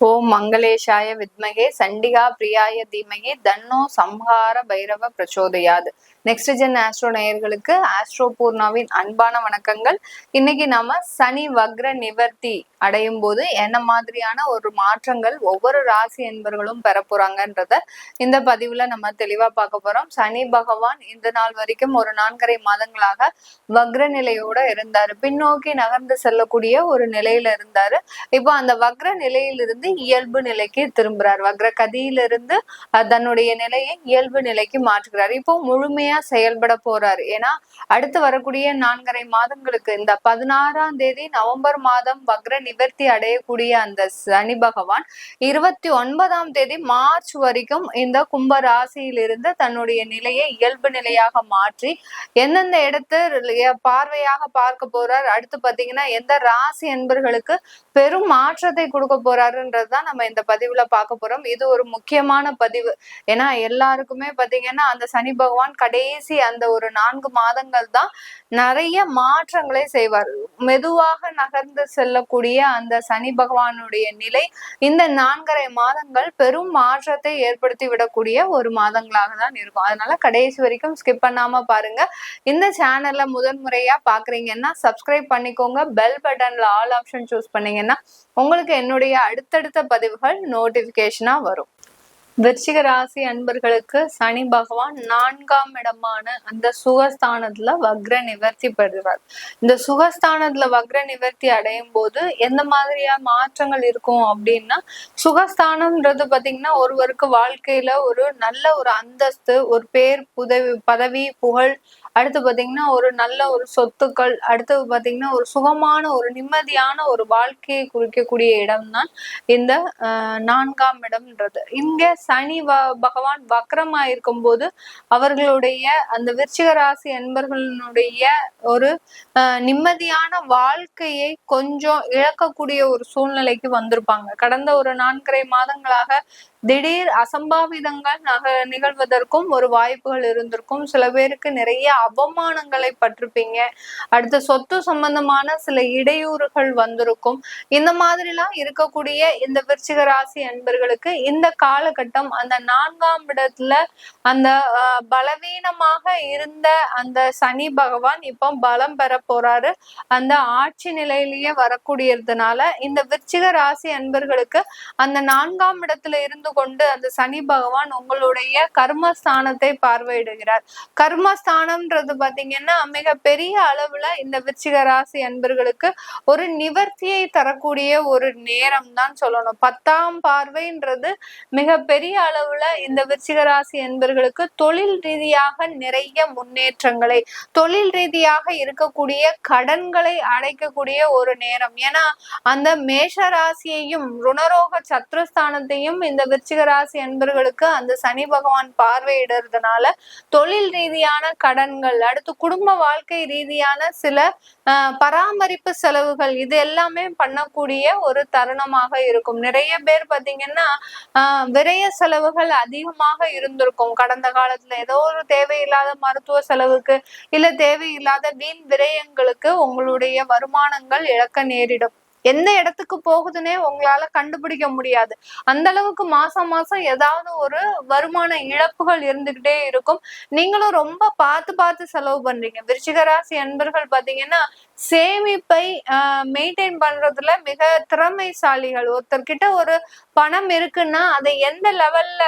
ஓம் மங்களேஷாய வித்மகே சண்டிகா பிரியாய தீமகே தன்னோ சம்ஹார பைரவ பிரச்சோதயாது. நெக்ஸ்ட் ஜென் ஆஸ்ட்ரோ நேயர்களுக்கு ஆஸ்ட்ரோ பூர்ணாவின் அன்பான வணக்கங்கள். இன்னைக்கு நாம சனி வக்ர நிவர்த்தி அடையும் போது என்ன மாதிரியான ஒரு மாற்றங்கள் ஒவ்வொரு ராசி என்பர்களும் பெற போறாங்கன்றத இந்த பதிவுல நம்ம தெளிவா பார்க்க போறோம். சனி பகவான் இந்த நாள் வரைக்கும் ஒரு நான்கரை மாதங்களாக வக்ர நிலையோட இருந்தாரு. பின்னோக்கி நகர்ந்து செல்லக்கூடிய ஒரு நிலையில இருந்தாரு. இப்போ அந்த வக்ர நிலையிலிருந்து இயல்பு நிலைக்கு திரும்புறார். வக்ர கதியிலிருந்து தன்னுடைய நிலையை இயல்பு நிலைக்கு மாற்றுகிறார். இப்போ முழுமையா செயல்பட போறாரு. ஏன்னா அடுத்து வரக்கூடிய நான்கரை மாதங்களுக்கு இந்த பதினாறாம் தேதி நவம்பர் மாதம் வக்ர நிவர்த்தி அடையக்கூடிய அந்த சனி பகவான் இருபத்தி ஒன்பதாம் தேதி மார்ச் வரைக்கும் இந்த கும்ப ராசியிலிருந்து தன்னுடைய நிலையை இயல்பு நிலையாக மாற்றி எந்தெந்த இடத்து பார்வையாக பார்க்க போறார் அடுத்து பாத்தீங்கன்னா எந்த ராசி என்பர்களுக்கு பெரும் மாற்றத்தை கொடுக்க போறாருன்றதுதான் நம்ம இந்த பதிவுல பார்க்க போறோம். இது ஒரு முக்கியமான பதிவு. ஏன்னா எல்லாருக்குமே பாத்தீங்கன்னா அந்த சனி பகவான் கடை கடைசி அந்த ஒரு நான்கு மாதங்கள் தான் நிறைய மாற்றங்களை செய்வார். மெதுவாக நகர்ந்து செல்லக்கூடிய அந்த சனி பகவானுடைய நிலை இந்த நான்கரை மாதங்கள் பெரும் மாற்றத்தை ஏற்படுத்தி விடக்கூடிய ஒரு மாதங்களாக தான் இருக்கும். அதனால கடைசி வரைக்கும் ஸ்கிப் பண்ணாம பாருங்க. இந்த சேனல்ல முதன் முறையா பாக்குறீங்கன்னா சப்ஸ்கிரைப் பண்ணிக்கோங்க. பெல் பட்டன்ல ஆல் ஆப்ஷன் சூஸ் பண்ணீங்கன்னா உங்களுக்கு என்னுடைய அடுத்தடுத்த பதிவுகள் நோட்டிபிகேஷனா வரும். விருச்சிக ராசி அன்பர்களுக்கு சனி பகவான் நான்காம் இடமான அந்த சுகஸ்தானத்துல வக்ர நிவர்த்தி பெறுவார். இந்த சுகஸ்தானத்துல வக்ர நிவர்த்தி அடையும் போது எந்த மாதிரியா மாற்றங்கள் இருக்கும் அப்படின்னா சுகஸ்தானம்ன்றது பாத்தீங்கன்னா ஒருவருக்கு வாழ்க்கையில ஒரு நல்ல ஒரு அந்தஸ்து ஒரு பேர் புதவி பதவி புகழ் அடுத்து பாத்தீங்கன்னா ஒரு நல்ல ஒரு சொத்துக்கள் அடுத்து பாத்தீங்கன்னா ஒரு சுகமான ஒரு நிம்மதியான ஒரு வாழ்க்கையை குறிக்கக்கூடிய இடம் தான் இந்த நான்காம் இடம்ன்றது. இங்க சனி பகவான் வக்கரமா இருக்கும் போது அவர்களுடைய அந்த விருச்சிக ராசி என்பர்களுடைய ஒரு நிம்மதியான வாழ்க்கையை கொஞ்சம் இழக்கக்கூடிய ஒரு சூழ்நிலைக்கு வந்திருப்பாங்க. கடந்த ஒரு நான்கரை மாதங்களாக திடீர் அசம்பாவிதங்கள் நக நிகழ்வதற்கும் ஒரு வாய்ப்புகள் இருந்திருக்கும். சில பேருக்கு நிறைய அவமானங்களை பட்டிருப்பீங்க அடுத்து சொத்து சம்பந்தமான சில இடையூறுகள் வந்திருக்கும். இந்த மாதிரிலாம் இருக்கக்கூடிய இந்த விருச்சிக ராசி அன்பர்களுக்கு இந்த காலகட்டம் அந்த நான்காம் இடத்துல அந்த பலவீனமாக இருந்த அந்த சனி பகவான் இப்போ பலம் பெற போறாரு. அந்த ஆட்சி நிலையிலேயே வரக்கூடியதுனால இந்த விருச்சிக ராசி அன்பர்களுக்கு அந்த நான்காம் இடத்துல இருந்து கொண்டு அந்த சனி பகவான் உங்களுடைய கர்மஸ்தானத்தை பார்வையிடுகிறார். அப்படின்றது பாத்தீங்கன்னா மிக பெரிய அளவுல இந்த விருச்சிக ராசி அன்பர்களுக்கு ஒரு நிவர்த்தியை தரக்கூடிய ஒரு நேரம் தான் சொல்லணும். பத்தாம் பார்வைன்றது மிக பெரிய அளவுல இந்த விருச்சிக ராசி அன்பர்களுக்கு தொழில் ரீதியாக நிறைய முன்னேற்றங்களை தொழில் ரீதியாக இருக்கக்கூடிய கடன்களை அடைக்கக்கூடிய ஒரு நேரம். ஏன்னா அந்த மேஷ ராசியையும் ருணரோக சத்ருஸ்தானத்தையும் இந்த விருச்சிக ராசி என்பர்களுக்கு அந்த சனி பகவான் பார்வையிடுறதுனால தொழில் ரீதியான கடன் கடன்கள் அடுத்து குடும்ப வாழ்க்கை ரீதியான சில பராமரிப்பு செலவுகள் இது எல்லாமே பண்ணக்கூடிய ஒரு தருணமாக இருக்கும். நிறைய பேர் பாத்தீங்கன்னா விரய செலவுகள் அதிகமாக இருந்திருக்கும். கடந்த காலத்துல ஏதோ ஒரு தேவையில்லாத மருத்துவ செலவுக்கு இல்ல தேவையில்லாத வீண் விரயங்களுக்கு உங்களுடைய வருமானங்கள் இழக்க நேரிடும். எந்த இடத்துக்கு போகுதுன்னே உங்களால கண்டுபிடிக்க முடியாது. அந்த அளவுக்கு மாசம் மாசம் ஏதாவது ஒரு வருமான இழப்புகள் இருந்துகிட்டே இருக்கும். நீங்களும் ரொம்ப பார்த்து பார்த்து செலவு பண்றீங்க. விருச்சிகராசி அன்பர்கள் பாத்தீங்கன்னா சேமிப்பை மெயின்டைன் பண்றதுல மிக திறமைசாலிகள். ஒருத்தர்கிட்ட ஒரு பணம் இருக்குன்னா அதை எந்த லெவல்ல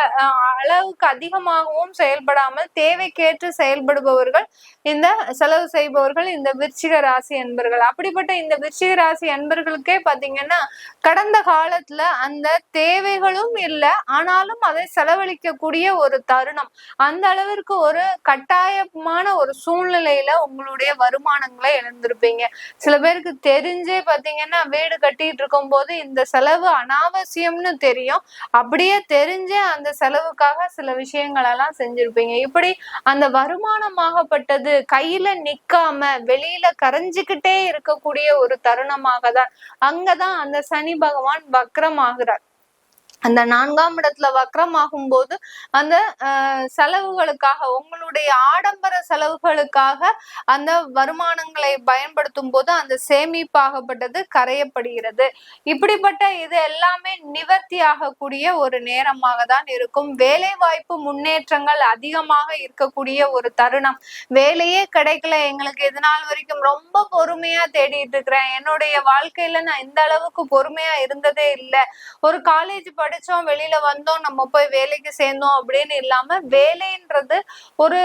அளவுக்கு அதிகமாகவும் செயல்படாமல் தேவைக்கேற்று செயல்படுபவர்கள் இந்த செலவு செய்பவர்கள் இந்த விருச்சிக ராசி என்பர்கள். அப்படிப்பட்ட இந்த விருச்சிக ராசி என்பர்களுக்கே பாத்தீங்கன்னா கடந்த காலத்துல அந்த தேவைகளும் இல்லை ஆனாலும் அதை செலவழிக்கக்கூடிய ஒரு தருணம். அந்த அளவிற்கு ஒரு கட்டாயமான ஒரு சூழ்நிலையில உங்களுடைய வருமானங்களை இழந்திருப்பீங்க. சில பேருக்கு தெரிஞ்சே பாத்தீங்கன்னா வீடு கட்டிட்டு இருக்கும் போது இந்த செலவு அனாவசியம்னு தெரியும். அப்படியே தெரிஞ்சே அந்த செலவுக்காக சில விஷயங்கள் எல்லாம் செஞ்சிருப்பீங்க. இப்படி அந்த வருமானமாகப்பட்டது கையில நிக்காம வெளியில கரைஞ்சுக்கிட்டே இருக்கக்கூடிய ஒரு தருணமாக தான் அங்கதான் அந்த சனி பகவான் வக்ரம் ஆகுறார் அந்த நான்காம் இடத்துல வக்ரமாகும் போது அந்த செலவுகளுக்காக உங்களுடைய ஆடம்பர செலவுகளுக்காக அந்த வருமானங்களை பயன்படுத்தும் போது அந்த சேமிப்பாகப்பட்டது கரையப்படுகிறது. இப்படிப்பட்ட இது எல்லாமே நிவர்த்தி ஆகக்கூடிய ஒரு நேரமாக தான் இருக்கும். வேலை வாய்ப்பு முன்னேற்றங்கள் அதிகமாக இருக்கக்கூடிய ஒரு தருணம். வேலையே கிடைக்கல. எங்களுக்கு இது நாள் வரைக்கும் ரொம்ப பொறுமையா தேடிட்டு இருக்கிறேன். என்னுடைய வாழ்க்கையில நான் இந்த அளவுக்கு பொறுமையா இருந்ததே இல்லை. ஒரு காலேஜ் படிச்சோம் வெளியில வந்தோம் நம்ம போய் வேலைக்கு சேர்ந்தோம் அப்படின்னு இல்லாம வேலைன்றது ஒரு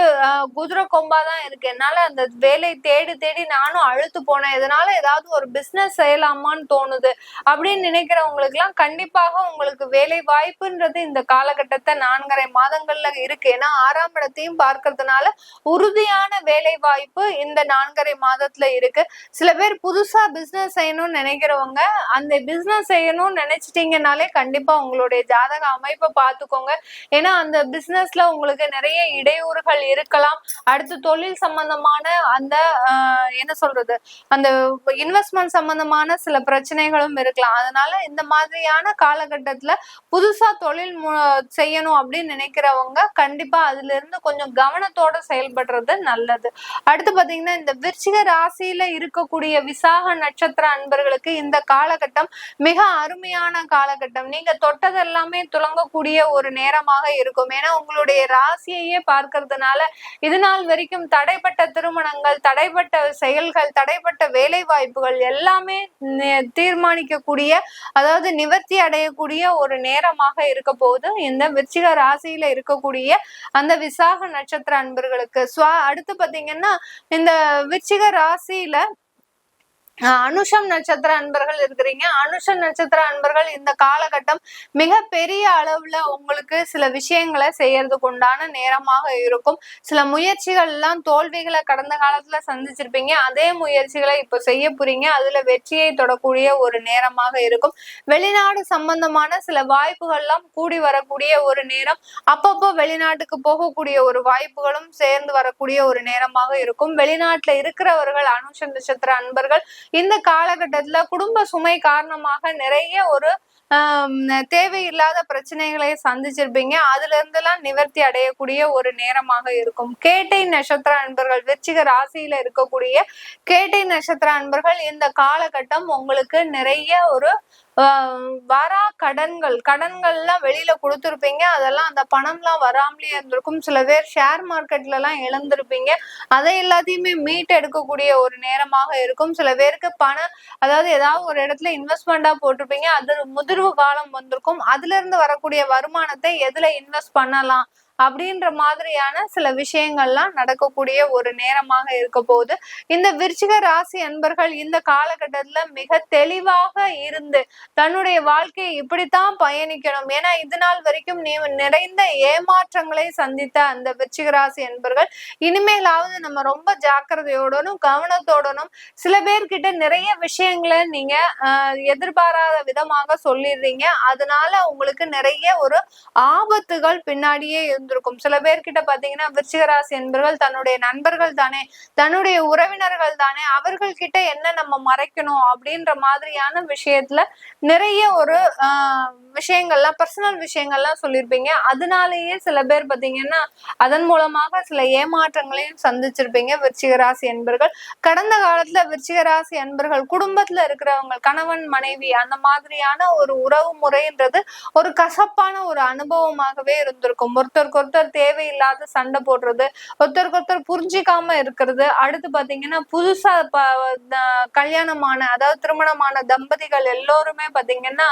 குதிரை கொம்பா தான் இருக்கு. என்னால அந்த வேலை தேடி தேடி நானும் அழுத்து போனேன். இதனால ஏதாவது ஒரு பிசினஸ் செய்யலாமான்னு தோணுது. அப்படின்னு நினைக்கிறவங்களுக்கு எல்லாம் கண்டிப்பாக உங்களுக்கு வேலை வாய்ப்புன்றது இந்த காலகட்டத்தை நான்கரை மாதங்கள்ல இருக்கு. ஏன்னா ஆறாம் இடத்தையும் பார்க்கறதுனால உறுதியான வேலை வாய்ப்பு இந்த நான்கரை மாதத்துல இருக்கு. சில பேர் புதுசா பிசினஸ் செய்யணும்னு நினைக்கிறவங்க அந்த பிசினஸ் செய்யணும்னு நினைச்சிட்டீங்கனாலே கண்டிப்பா உங்களுக்கு உங்களுடைய ஜாதக அமைப்பை பார்த்துக்கோங்க. ஏன்னா அந்த பிசினஸ்ல உங்களுக்கு நிறைய இடையூறுகள் இருக்கலாம். அடுத்து தொழில் சம்பந்தமான அந்த என்ன சொல்றது? அந்த இன்வெஸ்ட்மெண்ட் சம்பந்தமான சில பிரச்சனைகளும் இருக்கலாம். அதனால இந்த மாதிரியான காலகட்டத்துல புதுசா தொழில் செய்யணும் அப்படின்னு நினைக்கிறவங்க கண்டிப்பா அதுல இருந்து கொஞ்சம் கவனத்தோட செயல்படுறது நல்லது. அடுத்து பாத்தீங்கன்னா இந்த விருச்சிக ராசியில இருக்கக்கூடிய விசாக நட்சத்திர அன்பர்களுக்கு இந்த காலகட்டம் மிக அருமையான காலகட்டம். நீங்க தொட்டது எல்லாமே துளங்கக்கூடிய ஒரு நேரமாக இருக்கும். ஏன்னா உங்களுடைய ராசியையே பார்க்கறதுனால இது நாள் வரைக்கும் தடைப்பட்ட திருமணங்கள் தடைப்பட்ட செயல்கள் தடைப்பட்ட வேலை வாய்ப்புகள் எல்லாமே தீர்மானிக்கக்கூடிய அதாவது நிவர்த்தி அடையக்கூடிய ஒரு நேரமாக இருக்க போது இந்த விருச்சிக ராசியில இருக்கக்கூடிய அந்த விசாக நட்சத்திர அன்பர்களுக்கு. ஸ்வா அடுத்து பாத்தீங்கன்னா இந்த விருச்சிக ராசியில அனுஷம் நட்சத்திர அன்பர்கள் இருக்கிறீங்க. அனுஷம் நட்சத்திர அன்பர்கள் இந்த காலகட்டம் மிக பெரிய அளவுல உங்களுக்கு சில விஷயங்களை செய்யறதுக்கு உண்டான நேரமாக இருக்கும். சில முயற்சிகள் எல்லாம் தோல்விகளை கடந்த காலத்துல சந்திச்சிருப்பீங்க. அதே முயற்சிகளை இப்ப செய்ய போறீங்க. அதுல வெற்றியை தொடக்கூடிய ஒரு நேரமாக இருக்கும். வெளிநாடு சம்பந்தமான சில வாய்ப்புகள் எல்லாம் கூடி வரக்கூடிய ஒரு நேரம். அப்பப்போ வெளிநாட்டுக்கு போகக்கூடிய ஒரு வாய்ப்புகளும் சேர்ந்து வரக்கூடிய ஒரு நேரமாக இருக்கும். வெளிநாட்டுல இருக்கிறவர்கள் அனுஷம் நட்சத்திர அன்பர்கள் இந்த காலகட்டத்துல குடும்ப சுமை காரணமாக நிறைய ஒரு தேவையில்லாத பிரச்சனைகளை சந்திச்சிருப்பீங்க. அதுல இருந்தெல்லாம் நிவர்த்தி அடையக்கூடிய ஒரு நேரமாக இருக்கும். கேட்டை நட்சத்திர அன்பர்கள் விருச்சிக ராசியில இருக்கக்கூடிய கேட்டை நட்சத்திர அன்பர்கள் இந்த காலகட்டம் உங்களுக்கு நிறைய ஒரு வரா கடன்கள். கடன்கள்லாம் வெளியில கொடுத்துருப்பீங்க. அதெல்லாம் அந்த பணம்லாம் வராமலே இருந்திருக்கும். சில பேர் ஷேர் மார்க்கெட்ல எல்லாம் இழந்திருப்பீங்க அதை எல்லாத்தையுமே மீட் எடுக்கக்கூடிய ஒரு நேரமாக இருக்கும். சில பேருக்கு பணம் அதாவது ஏதாவது ஒரு இடத்துல இன்வெஸ்ட்மெண்டா போட்டிருப்பீங்க. அது முதிர்வு காலம் வந்திருக்கும். அதுல இருந்து வரக்கூடிய வருமானத்தை எதுல இன்வெஸ்ட் பண்ணலாம்? அப்படின்ற மாதிரியான சில விஷயங்கள்லாம் நடக்கக்கூடிய ஒரு நேரமாக இருக்க போகுது. இந்த விருச்சிக ராசி அன்பர்கள் இந்த காலகட்டத்துல மிக தெளிவாக இருந்து தன்னுடைய வாழ்க்கையை இப்படித்தான் பயணிக்கணும். ஏன்னா இது நாள் வரைக்கும் நீ நிறைந்த ஏமாற்றங்களை சந்தித்த அந்த விருச்சிக ராசி அன்பர்கள் இனிமேலாவது நம்ம ரொம்ப ஜாக்கிரதையோடனும் கவனத்தோடனும் சில பேர்கிட்ட நிறைய விஷயங்களை நீங்க எதிர்பாராத விதமாக சொல்லிடுறீங்க. அதனால உங்களுக்கு நிறைய ஒரு ஆபத்துகள் பின்னாடியே இருந்திருக்கும். சில பேர்கிட்ட பாத்தீங்கன்னா விருச்சிகராசி என்பவர்கள் தன்னுடைய நண்பர்கள் தானே தன்னுடைய உறவினர்கள் தானே அவர்கள் கிட்ட என்ன நம்ம மறைக்கணும் அப்படின்ற மாதிரியான விஷயத்துல நிறைய ஒரு விஷயங்கள்லாம் பர்சனல் விஷயங்கள்லாம் சொல்லியிருப்பீங்க. அதனாலேயே சில பேர் பாத்தீங்கன்னா அதன் மூலமாக சில ஏமாற்றங்களையும் சந்திச்சிருப்பீங்க விருச்சிக ராசி என்பர்கள். கடந்த காலத்துல விருச்சிக ராசி என்பர்கள் குடும்பத்துல இருக்கிறவங்க கணவன் மனைவி அந்த மாதிரியான ஒரு உறவு முறைன்றது ஒரு கசப்பான ஒரு அனுபவமாகவே இருந்திருக்கும். ஒருத்தருக்கு ஒருத்தர் தேவையில்லாத சண்டை போடுறது ஒருத்தருக்கு ஒருத்தர் புரிஞ்சிக்காம இருக்கிறது. அடுத்து பாத்தீங்கன்னா புதுசா கல்யாணமான அதாவது திருமணமான தம்பதிகள் எல்லோருமே பாத்தீங்கன்னா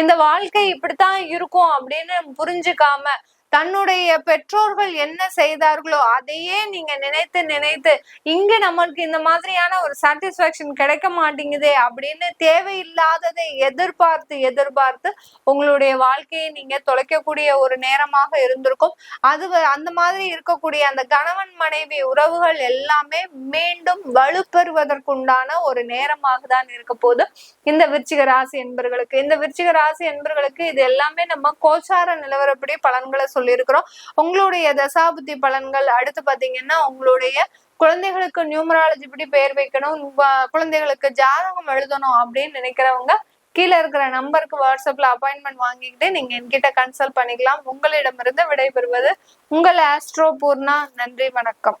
இந்த வாழ்க்கை இப்படித்தான் இருக்கும் அப்படின்னு புரிஞ்சுக்காம தன்னுடைய பெற்றோர்கள் என்ன செய்தார்களோ அதையே நீங்க நினைத்து நினைத்து இங்க நம்மளுக்கு இந்த மாதிரியான ஒரு சாட்டிஸ்பாக்சன் கிடைக்க மாட்டேங்குதே அப்படின்னு தேவையில்லாததை எதிர்பார்த்து எதிர்பார்த்து உங்களுடைய வாழ்க்கையை நீங்க தொலைக்கக்கூடிய ஒரு நேரமாக இருந்திருக்கும். அது அந்த மாதிரி இருக்கக்கூடிய அந்த கணவன் மனைவி உறவுகள் எல்லாமே மீண்டும் வலுப்பெறுவதற்குண்டான ஒரு நேரமாக தான் இருக்க போது இந்த விருச்சிக ராசி என்பர்களுக்கு இந்த விருச்சிக ராசி என்பர்களுக்கு இது எல்லாமே நம்ம கோச்சார நிலவரப்படி பலன்களை சொல்ல சொல்லியிருக்கிறோம். உங்களுடைய தசாபுத்தி பலன்கள் அடுத்து பார்த்தீங்கன்னா உங்களுடைய குழந்தைகளுக்கு நியூமராலஜி படி பெயர் வைக்கணும் குழந்தைகளுக்கு ஜாதகம் எழுதணும் அப்படின்னு நினைக்கிறவங்க கீழே இருக்கிற நம்பருக்கு வாட்ஸ்அப்ல அப்பாயின்மெண்ட் வாங்கிக்கிட்டு நீங்க என்கிட்ட கன்சல்ட் பண்ணிக்கலாம். உங்களிடமிருந்து விடைபெறுவது உங்கள் ஆஸ்ட்ரோ பூர்ணா. நன்றி வணக்கம்.